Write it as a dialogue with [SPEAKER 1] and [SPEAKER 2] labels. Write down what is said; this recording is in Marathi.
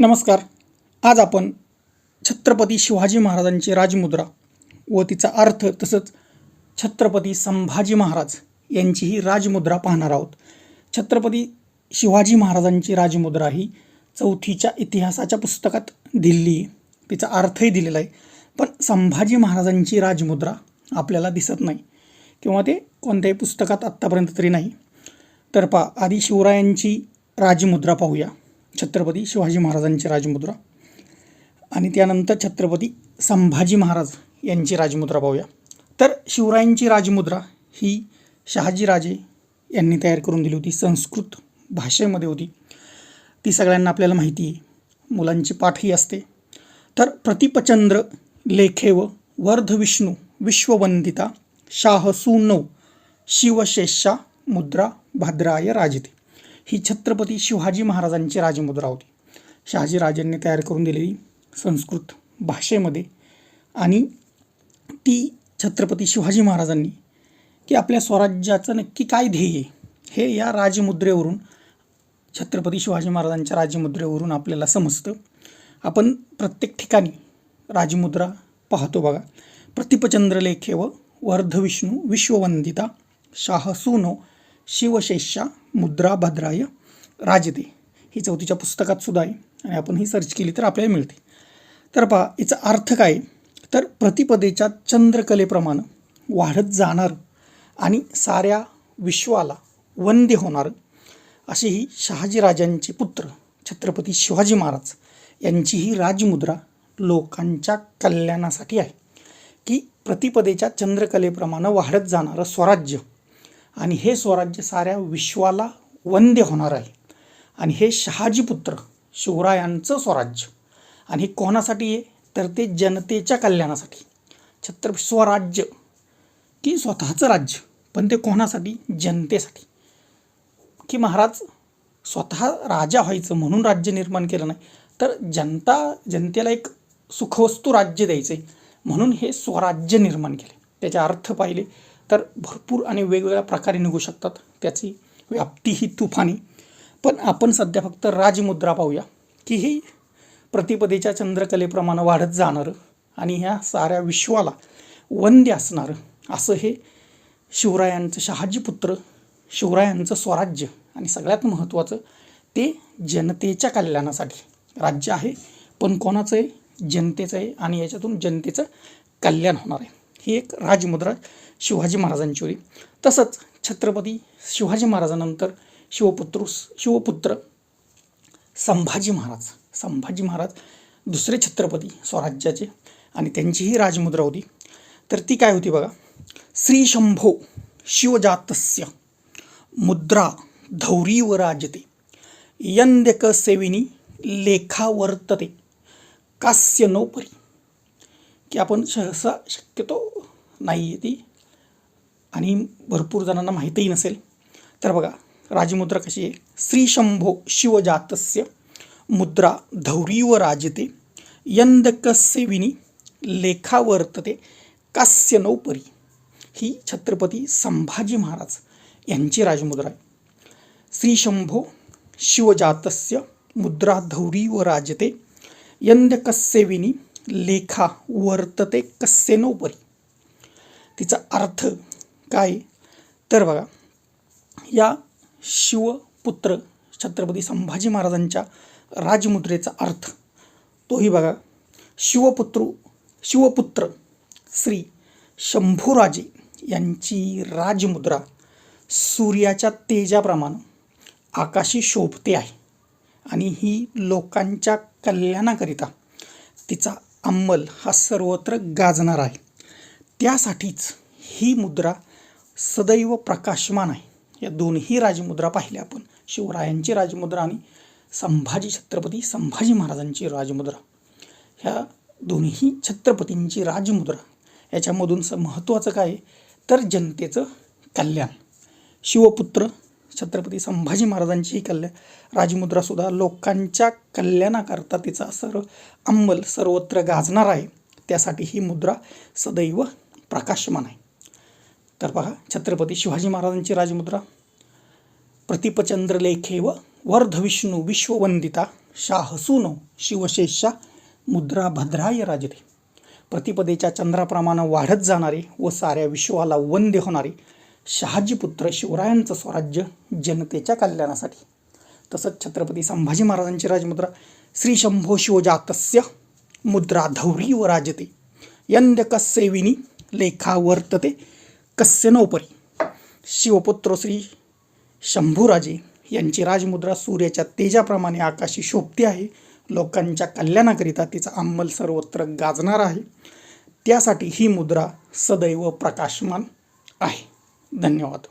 [SPEAKER 1] नमस्कार. आज आपण छत्रपती शिवाजी महाराजांची राजमुद्रा व तिचा अर्थ तसंच छत्रपती संभाजी महाराज यांची ही राजमुद्रा पाहणार आहोत. छत्रपती शिवाजी महाराजांची राजमुद्रा ही चौथीच्या इतिहासाच्या पुस्तकात दिल्ली तिचा अर्थही दिलेला आहे. पण संभाजी महाराजांची राजमुद्रा आपल्याला दिसत नाही किंवा ते कोणत्याही पुस्तकात आत्तापर्यंत तरी नाही. तर पा आधी शिवरायांची राजमुद्रा पाहूया. छत्रपती शिवाजी महाराजांची राजमुद्रा. आणि त्यानंतर छत्रपती संभाजी महाराज यांची राजमुद्रा पाहूया. तर शिवरायांची राजमुद्रा ही शहाजीराजे यांनी तयार करून दिली होती. संस्कृत भाषेमध्ये होती. ती सगळ्यांना आपल्याला माहिती आहे. मुलांची पाठही असते. तर प्रतिपचंद्र लेखेव वर्ध विष्णू विश्ववंदिता शाह सुनव शिवशेषा मुद्रा भद्राय राजते. ही छत्रपती शिवाजी महाराजांची राजमुद्रा होती. शहाजीराजांनी तयार करून दिलेली संस्कृत भाषेमध्ये आणि ती छत्रपती शिवाजी महाराजांनी की आपल्या स्वराज्याचं नक्की काय ध्येय हे या राजमुद्रेवरून छत्रपती शिवाजी महाराजांच्या राजमुद्रेवरून आपल्याला समजतं. आपण प्रत्येक ठिकाणी राजमुद्रा पाहतो बघा. प्रतिपचंद्रलेखे व वर्धविष्णू विश्ववंदिता शाहसूनो शिवशेषा मुद्रा भद्राय राजते ही चौथीच्या पुस्तकात सुद्धा आहे. आणि आपण ही सर्च केली तर आपल्याला मिळते. तर पहा याचा अर्थ काय? तर प्रतिपदेच्या चंद्रकलेप्रमाणे वाढत जाणारं आणि साऱ्या विश्वाला वंद्य होणार अशी ही शहाजीराजांचे पुत्र छत्रपती शिवाजी महाराज यांची ही राजमुद्रा लोकांच्या कल्याणासाठी आहे. की प्रतिपदेच्या चंद्रकलेप्रमाणे वाढत जाणारं स्वराज्य आणि हे स्वराज्य साऱ्या विश्वाला वंद्य होणार आहे. आणि हे शहाजीपुत्र शिवरायांचं स्वराज्य. आणि हे कोणासाठी आहे? तर ते जनतेच्या कल्याणासाठी. छत्रपती स्वराज्य की स्वतःचं राज्य पण ते कोणासाठी? जनतेसाठी. की महाराज स्वतः राजा व्हायचं म्हणून राज्य निर्माण केलं नाही तर जनता जनतेला एक सुखवस्तू राज्य द्यायचं आहे म्हणून हे स्वराज्य निर्माण केले त्याचे अर्थ पाहिले तर भरपूर आणि वेगवेगळ्या प्रकारे निघू शकतात. त्याची व्याप्ती ही तुफानी. पण आपण सध्या फक्त राजमुद्रा पाहूया की ही प्रतिपदेच्या चंद्रकलेप्रमाणे वाढत जाणारं आणि ह्या साऱ्या विश्वाला वंद्य असणारं असं हे शिवरायांचं शहाजीपुत्र शिवरायांचं स्वराज्य आणि सगळ्यात महत्त्वाचं ते जनतेच्या कल्याणासाठी राज्य आहे. पण कोणाचं आहे? जनतेचं आहे आणि याच्यातून जनतेचं कल्याण होणार आहे. ही एक राजमुद्रा शिवाजी महाराजांची होती. तसंच छत्रपती शिवाजी महाराजानंतर शिवपुत्र शिवपुत्र संभाजी महाराज संभाजी महाराज दुसरे छत्रपती स्वराज्याचे आणि त्यांची ही राजमुद्रा होती. तर ती काय होती बघा. श्री शंभो शिवजातस्य मुद्रा धौरीव राजते. यंद्यक सेविनी लेखा वर्तते कास्य नोपरी. की आपण सहसा शक्यतो नाही आहे ती. आणि भरपूर जणांना माहीतही नसेल. तर बघा राजमुद्रा कशी आहे? श्री शंभो शिवजातस्य मुद्रा धौरीव राजते यंदकसेविनी लेखा वर्तते कास्य नौपरी ही छत्रपती संभाजी महाराज यांची राजमुद्रा आहे. श्री शंभो शिवजातस्य मुद्रा धौरीव राजते यंदकसेविनी लेखा वर्तते कस्येनोपरी तिचा अर्थ काय? तर बघा या शिवपुत्र छत्रपती संभाजी महाराजांच्या राजमुद्रेचा अर्थ. तोही बघा शिवपुत्र शिवपुत्र श्री शंभूराजे यांची राजमुद्रा सूर्याच्या तेजाप्रमाणे आकाशी शोभते आहे. आणि ही लोकांच्या कल्याणाकरिता तिचा अंमल हा सर्वत्र गाजणार आहे. त्यासाठीच ही मुद्रा सदैव प्रकाशमान आहे. या दोन्ही राजमुद्रा पाहिल्या आपण. शिवरायांची राजमुद्रा आणि संभाजी छत्रपती संभाजी महाराजांची राजमुद्रा. ह्या दोन्ही छत्रपतींची राजमुद्रा याच्यामधून स महत्त्वाचं काय तर जनतेचं कल्याण. शिवपुत्र छत्रपती संभाजी महाराजांची ही कल्याण राजमुद्रासुद्धा लोकांच्या कल्याणाकरता तिचा सर्व अंमल सर्वत्र गाजणार आहे. त्यासाठी ही मुद्रा सदैव प्रकाशमान आहे. तर पहा छत्रपती शिवाजी महाराजांची राजमुद्रा. प्रतिपचंद्रलेखेव वर्ध विष्णू विश्ववंदिता शाहसूनो शिवशेषा मुद्रा भद्राय राजते. प्रतिपदेच्या चंद्राप्रमाणे वाढत जाणारे व साऱ्या विश्वाला वंद्य होणारे शहाजीपुत्र शिवरायांचं स्वराज्य जनतेच्या कल्याणासाठी. तसंच छत्रपती संभाजी महाराजांची राजमुद्रा श्री शंभो शिवजातस्य मुद्रा धौरी व राजते. यंद्य कस्सेविनी लेखा वर्तते कस्य नोपरी. शिवपुत्र श्री शंभूराजे यांची राजमुद्रा सूर्याच्या तेजाप्रमाणे आकाशी शोभते आहे. लोकांच्या कल्याणाकरिता तिचा अंमल सर्वत्र गाजणार आहे. त्यासाठी ही मुद्रा सदैव प्रकाशमान आहे. धन्यवाद.